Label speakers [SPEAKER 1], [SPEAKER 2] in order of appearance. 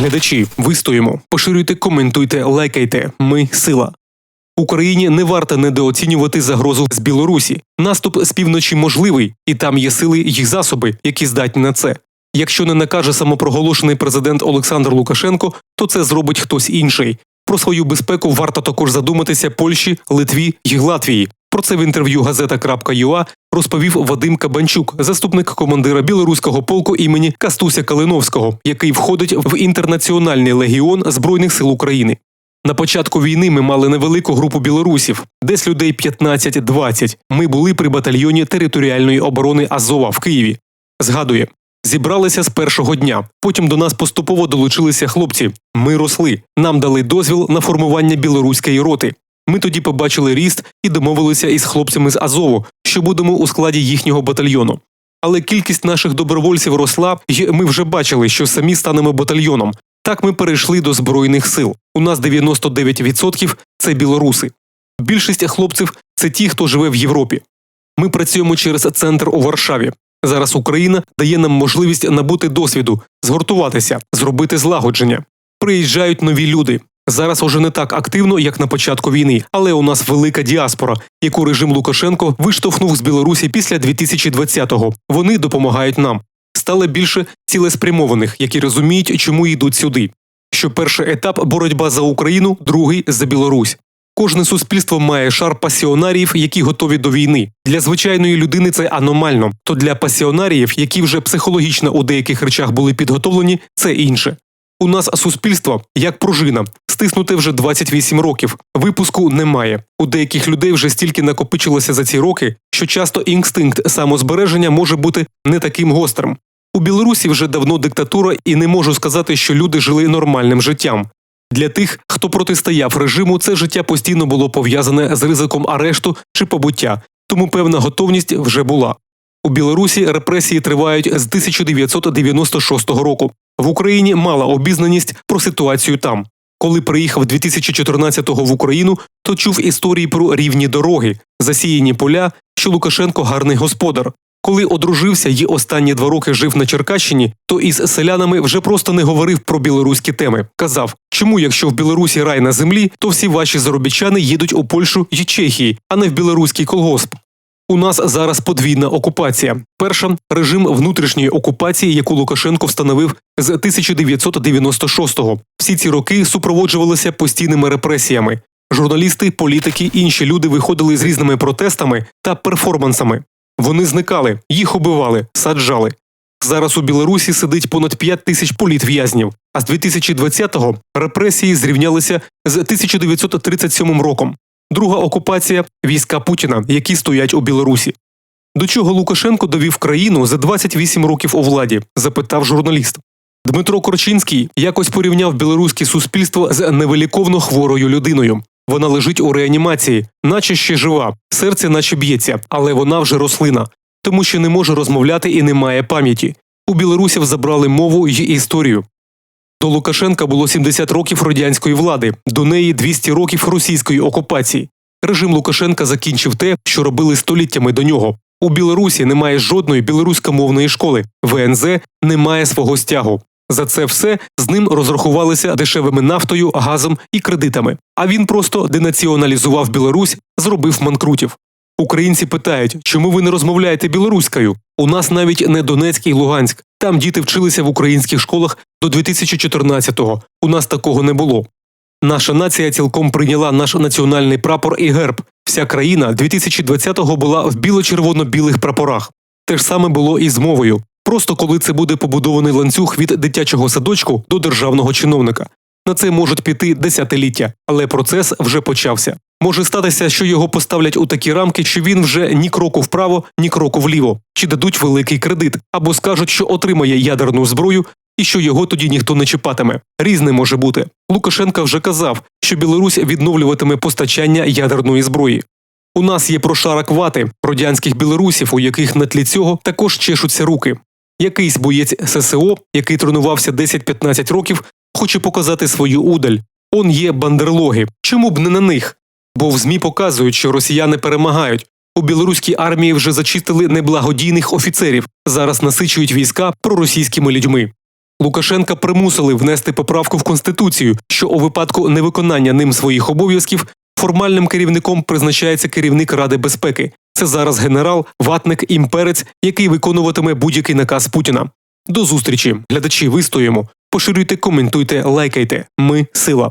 [SPEAKER 1] глядачі, вистоїмо. Поширюйте, коментуйте, лайкайте. Ми сила. Україні не варто недооцінювати загрозу з Білорусі. Наступ з півночі можливий, і там є сили й засоби, які здатні на це. Якщо не накаже самопроголошений президент Олександр Лукашенко, то це зробить хтось інший. Про свою безпеку варто також задуматися Польщі, Литві й Латвії. Про це в інтерв'ю газета.юа розповів Вадим Кабанчук, заступник командира білоруського полку імені Кастуся Калиновського, який входить в інтернаціональний легіон Збройних сил України. На початку війни ми мали невелику групу білорусів, десь людей 15-20. Ми були при батальйоні територіальної оборони Азова в Києві. Згадує, зібралися з першого дня. Потім до нас поступово долучилися хлопці. Ми росли. Нам дали дозвіл на формування білоруської роти. Ми тоді побачили ріст і домовилися із хлопцями з Азову, що будемо у складі їхнього батальйону. Але кількість наших добровольців росла, і ми вже бачили, що самі станемо батальйоном. Так ми перейшли до збройних сил. У нас 99% – це білоруси. Більшість хлопців це ті, хто живе в Європі. Ми працюємо через центр у Варшаві. Зараз Україна дає нам можливість набути досвіду, згуртуватися, зробити злагодження. Приїжджають нові люди. Зараз уже не так активно, як на початку війни, але у нас велика діаспора, яку режим Лукашенко виштовхнув з Білорусі після 2020-го. Вони допомагають нам. Стало більше цілеспрямованих, які розуміють, чому йдуть сюди. Що перший етап боротьба за Україну, другий за Білорусь. Кожне суспільство має шар пасіонаріїв, які готові до війни. Для звичайної людини це аномально. То для пасіонаріїв, які вже психологічно у деяких речах були підготовлені, це інше. У нас суспільство як пружина, стиснуте вже 28 років. Випуску немає. У деяких людей вже стільки накопичилося за ці роки, що часто інстинкт самозбереження може бути не таким гострим. У Білорусі вже давно диктатура, і не можу сказати, що люди жили нормальним життям. Для тих, хто протистояв режиму, це життя постійно було пов'язане з ризиком арешту чи побуття, тому певна готовність вже була. У Білорусі репресії тривають з 1996 року. В Україні мала обізнаність про ситуацію там. Коли приїхав 2014-го в Україну, то чув історії про рівні дороги, засіяні поля, що Лукашенко гарний господар. Коли одружився і останні два роки жив на Черкащині, то із селянами вже просто не говорив про білоруські теми. Казав, чому, якщо в Білорусі рай на землі, то всі ваші заробітчани їдуть у Польщу і Чехії, а не в білоруський колгосп. У нас зараз подвійна окупація. Перша режим внутрішньої окупації, яку Лукашенко встановив з 1996-го. Всі ці роки супроводжувалися постійними репресіями. Журналісти, політики, інші люди виходили з різними протестами та перформансами. Вони зникали, їх убивали, саджали. Зараз у Білорусі сидить понад 5 тисяч політв'язнів, а з 2020-го репресії зрівнялися з 1937 роком. Друга окупація війська Путіна, які стоять у Білорусі. До чого Лукашенко довів країну за 28 років у владі? запитав журналіст. Дмитро Корчинський якось порівняв білоруське суспільство з невиліковно хворою людиною. Вона лежить у реанімації, наче ще жива, серце наче б'ється, але вона вже рослина, тому що не може розмовляти і не має пам'яті. У білорусів забрали мову й історію. До Лукашенка було 70 років радянської влади, до неї 200 років російської окупації. Режим Лукашенка закінчив те, що робили століттями до нього. У Білорусі немає жодної білоруськомовної школи, ВНЗ не має свого стягу. За це все з ним розрахувалися дешевими нафтою, газом і кредитами. А він просто денаціоналізував Білорусь, зробив манкрутів. Українці питають, чому ви не розмовляєте білоруською? У нас навіть не Донецьк і Луганськ. Там діти вчилися в українських школах до 2014-го. У нас такого не було. Наша нація цілком прийняла наш національний прапор і герб. Вся країна 2020-го була в біло-червоно-білих прапорах. Те ж саме було і з мовою. Просто коли це буде побудований ланцюг від дитячого садочку до державного чиновника. На це можуть піти десятиліття, але процес вже почався. Може статися, що його поставлять у такі рамки, що він вже ні кроку вправо, ні кроку вліво, чи дадуть великий кредит, або скажуть, що отримає ядерну зброю і що його тоді ніхто не чіпатиме. Різне може бути. Лукашенка вже казав, що Білорусь відновлюватиме постачання ядерної зброї. У нас є прошарок вати радянських білорусів, у яких на тлі цього також чешуться руки. Якийсь боєць ССО, який тренувався 10-15 років, хоче показати свою удаль. Он є бандерлоги. Чому б не на них? Бо в ЗМІ показують, що росіяни перемагають. У білоруській армії вже зачистили неблагодійних офіцерів. Зараз насичують війська проросійськими людьми. Лукашенка примусили внести поправку в конституцію, що у випадку невиконання ним своїх обов'язків формальним керівником призначається керівник Ради безпеки. Це зараз генерал, ватник імперець, який виконуватиме будь-який наказ Путіна. До зустрічі, глядачі, вистоїмо. Поширюйте, коментуйте, лайкайте. Ми сила.